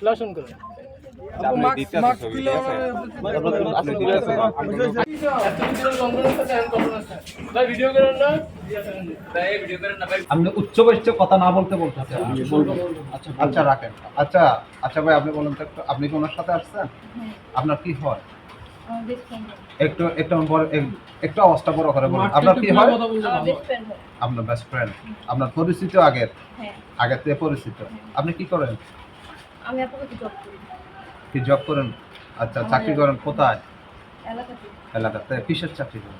Flash করে। আপনি উচ্চ কথা না বলতে বলতেছে আচ্ছা আচ্ছা রাখেন। আচ্ছা আচ্ছা ভাই আপনি বলেন তো আপনি কি ওনার সাথে আসছেন? আপনার কি হয়? একটু একটু বড় একটু আওয়াজটা বড় করে বলুন। আপনার কি হয়? আমার বেস্ট হয় আপনার বেস্ট ফ্রেন্ড আপনার পরিচিত আগের? হ্যাঁ। আগের থেকে পরিচিত। আপনি কি করেন? আমি আপাতত জব করি? কি জব করেন? আচ্ছা চাকরি করেন কোথায়? এলাকাতে। এলাকাতে। কিসের চাকরি করেন?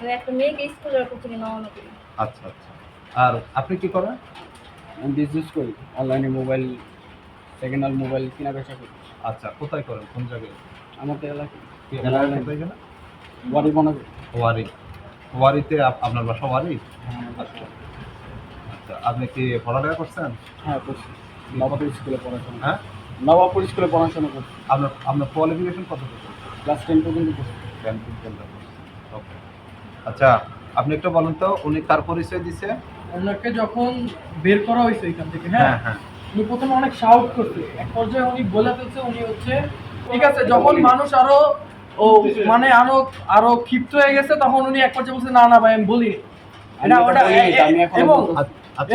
আমি একটা মেয়েকে স্কুলের কোচিং এ করি। আচ্ছা আচ্ছা। আর আপনি কি করেন? আমি বিজনেস করি। অনলাইনে মোবাইল সেকেন্ড হ্যান্ড মোবাইল কেনা বেচা করি। আচ্ছা কোথায় করেন? কোন জায়গায়? আমাদের এলাকায়। কি এলাকায় কোথায় গেলেন? বাড়ি বানাবে ওয়ারি। ওয়ারিতে আপ- আপনার বাসা ওয়ারি? আচ্ছা। আচ্ছা আপনি কি পড়ালেখা করছেন? হ্যাঁ করছি। নবাবপুর স্কুলে পড়াশোনা হ্যাঁ? নবাবপুর স্কুলে পড়াশোনা করছি। আপনার আপনার কোয়ালিফিকেশন কত ক্লাস টেন পর্যন্ত করছি ওকে আচ্ছা আপনি একটু বলুন তো উনি কার পরিচয় দিছে? ওনাকে যখন বের করা হয়েছে এখান থেকে হ্যাঁ? হ্যাঁ হ্যাঁ। উনি প্রথমে অনেক সাউট করছে। এক পর্যায়ে উনি বলে ফেলছে উনি হচ্ছে ঠিক আছে যখন মানুষ আরও ও মানে আরও আরও ক্ষিপ্ত হয়ে গেছে তখন উনি এক পর্যায়ে বলছে না না ভাই আমি বলি এটা ওটা এবং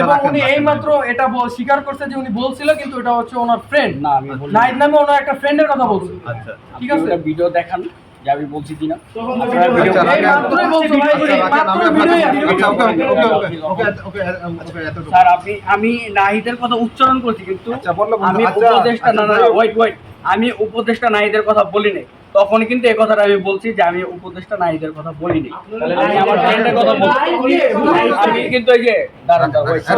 এবং উনি এইমাত্র এটা স্বীকার করছে যে উনি বলছিল কিন্তু এটা হচ্ছে ওনার ফ্রেন্ড না আমি বলি নাইট নামে ওনার একটা ফ্রেন্ডের কথা বলছে। আচ্ছা। ঠিক আছে? ভিডিও দেখান যে আমি বলছি কিনা। আচ্ছা, আচ্ছা। আচ্ছা। স্যার আপনি আমি নাহিদের কথা উচ্চারণ করছি কিন্তু আচ্ছা, আমি আচ্ছা, উপদেশটা না না আচ্ছা, ওয়েট ওয়েট আমি উপদেশটা নাহিদের কথা বলি নাই তখন কিন্তু এই কথাটা আমি বলছি যে আমি উপদেশটা নাহিদের কথা বলিনি আমি আমার ফ্রেন্ডের কথা বলছি আমি কিন্তু এই যে দাঁড়ান। আচ্ছা,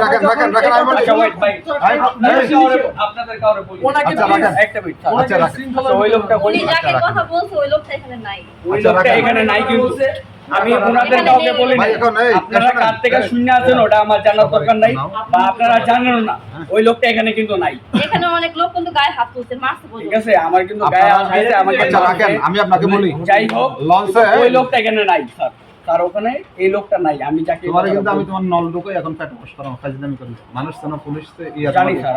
আপনাদের কাউরে- বলি আচ্ছা। একটা মিনিট। আচ্ছা, রাখেন। শৃঙ্খলা ওই লোকটা বলি উনি যাকে রাখেন। কথা বলছে ওই লোকটা এখানে নাই ওই লোকটা রাখেন। এখানে নাই কিন্তু আমি ওনাদের কাউকে বলি আপনারা কার থেকে শূন্য আছেন ওটা আমার জানার দরকার নাই বা আপনারা জানেন না ওই লোকটা এখানে কিন্তু নাই এখানে অনেক লোক কিন্তু গায়ে হাত তুলছে মারছে ঠিক আছে আমার কিন্তু গায়ে হাত দিয়েছে আমাকে রাখেন, আমি আপনাকে বলি। যাই হোক লঞ্চে- ওই লোকটা এখানে নাই স্যার। তার ওখানে এই লোকটা নাই আমি যাকে তোমার কিন্তু আমি তোমার নল ঢুকে এখন পেট বস করাম ফাজলামি করি মানুষ তো না পুলিশ তো ইয়া জানি স্যার,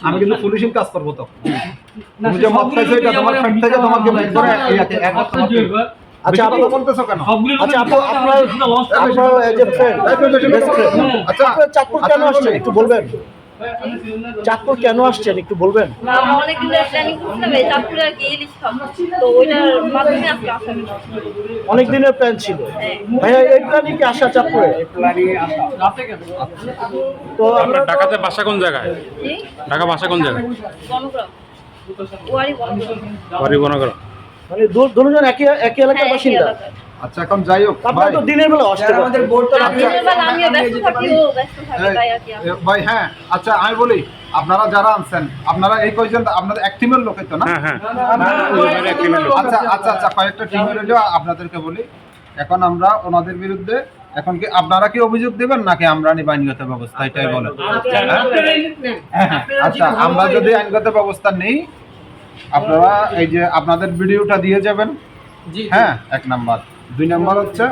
আমি- কিন্তু পুলিশিং কাজ করব তো। তুমি যে মদ খাইছো এটা তোমার পেট থেকে তোমাকে বের করে ইয়াতে এক আচ্ছা, আপনি- বলতেছো কেন? আচ্ছা আপনার আপনার যে friend, আচ্ছা আপনার চাঁদপুর কেন আসছেন? একটু বলবেন। চাঁদপুর কেন আসছেন? একটু বলবেন? অনেক দিনের প্ল্যান ছিল। হ্যাঁ। ভাইয়া এই প্ল্যানিং কি আসা চাঁদপুরে? এই প্ল্যানিং আসা। রাতে কেন? তো আমরা আপনার ঢাকাতে বাসা কোন জায়গায়? ঢাকা বাসা কোন জায়গায়? বনগ্রাম। ওয়ারি বনগ্রাম। মানে দুজন একই একই এলাকার হ্যাঁ বাসিন্দা। আচ্ছা এখন যাই হোক আপনারা ভাই। তো দিনের বেলা আসতে পারেন আর দিনের বেলা আমিও ব্যস্ত থাকি ও ব্যস্ত থাকে তাই আর কি ভাই হ্যাঁ আচ্ছা আমি বলি আপনারা যারা আনছেন আপনারা এই কয়জন আপনাদের এক টিমের লোকই তো না? হ্যাঁ হ্যাঁ। আচ্ছা আচ্ছা আচ্ছা কয়েকটা টিম রইলেও আপনাদেরকে বলি এখন আমরা ওনাদের বিরুদ্ধে এখন কি আপনারা কি অভিযোগ দেবেন নাকি আমরা নিব আইনগত ব্যবস্থা এটাই বলেন? হ্যাঁ, হ্যাঁ। আচ্ছা আমরা যদি আইনগত ব্যবস্থা নেই আপনারা এই যে আপনাদের ভিডিওটা দিয়ে যাবেন? হ্যাঁ এক নাম্বার দুই নম্বর হচ্ছে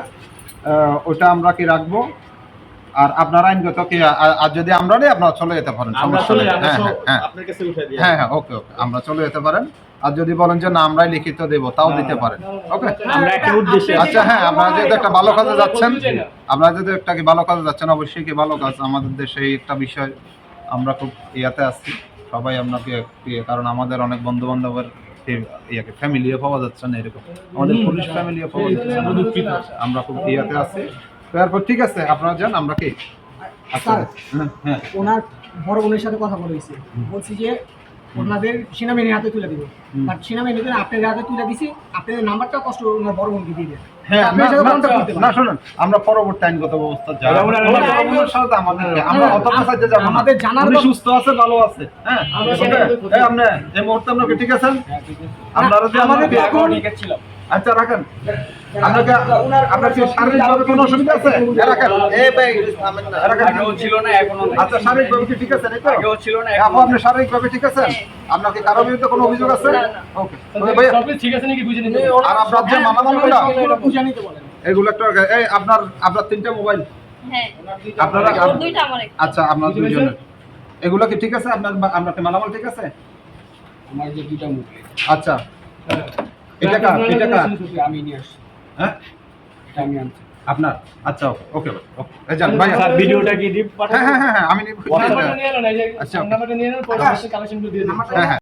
ওটা আমরা কি রাখব? আর আপনার আইনগত কি আর যদি আমরা নেই আপনারা চলে যেতে পারেন। হ্যাঁ হ্যাঁ হ্যাঁ। হ্যাঁ হ্যাঁ ওকে ওকে আমরা চলে যেতে পারেন। আর যদি বলেন যে না আমরাই লিখিত দেব তাও দিতে পারেন ওকে? আমরা একটা উদ্দেশ্যে আচ্ছা হ্যাঁ আপনারা যেহেতু একটা ভালো কাজে যাচ্ছেন আপনারা যদি একটা কি ভালো কাজে যাচ্ছেন অবশ্যই কি ভালো কাজ। আমাদের দেশে এই একটা বিষয় আমরা খুব ইয়াতে আসছি সবাই আপনাকে কারণ আমাদের অনেক বন্ধু বান্ধবের ইয়াকে ফ্যামিলিও পাওয়া যাচ্ছে না এরকম। আমাদের পুলিশ ফ্যামিলিও পাওয়া যাচ্ছে না। আমরা খুব ইয়াতে আছি। তারপর ঠিক আছে আপনারা যান আমরা কি? আচ্ছা হ্যাঁ, হ্যাঁ। ওনার বড় বোনের সাথে কথা বলেছি। বলছি যে ওনাদের সেনাবাহিনীর হাতে তুলে দিব। বাট সেনাবাহিনীকে আপনাদের হাতে তুলে দিছি আপনাদের নাম্বারটা কষ্ট ওনার বড় বোনকে দিয়ে দেন হ্যাঁ না, শুনুন আমরা পরবর্তী আইনগত ব্যবস্থা আমরা যাব আমাদের জানার সুস্থ আছে ভালো আছে হ্যাঁ? আমরা ওকে? এই মুহূর্তে আপনাকে ঠিক আছেন? আপনারা যে আমাদের আমাদের এখন- ঠিক ছিল আচ্ছা রাখেন। আপনাকে আপনার কি শারীরিকভাবে কোনো অসুবিধা আছে? এ রাখেন এই ভাই এ রাখেন আগেও ছিল না এখনও আচ্ছা শারীরিকভাবে কি ঠিক আছেন এই আগেও ছিল না আপু আপনি শারীরিকভাবে ঠিক আছেন? আপনার কারও বিরুদ্ধে কোনো অভিযোগ আছে? না, না। ওকে ভাই ঠিক আছে নাকি বুঝে নিতে আর আপনার যে মালামালগুলো ওগুলো বুঝে নিতে বলেন। এগুলো একটা এই আপনার আপনার তিনটা মোবাইল। হ্যাঁ। আপনারা দুইটা আমার আচ্ছা আপনার দুইজনের। এগুলো কি ঠিক আছে? আপনার আপনার মালামাল ঠিক আছে? আমার যে দুইটা মুখে। আচ্ছা। এটা কার? এটা কার? আমি নিয়ে আসছি। হ্যাঁ? আমি আনছি। আপনার? আচ্ছা ওকে ওকে ওকে যান ভাই ভিডিওটা কি ডিপ হ্যাঁ হ্যাঁ হ্যাঁ আমি নিব। নিয়ে আচ্ছা। নাম্বারটা নিয়ে নেন পরে কালেকশন দিয়ে দিন। হ্যাঁ হ্যাঁ।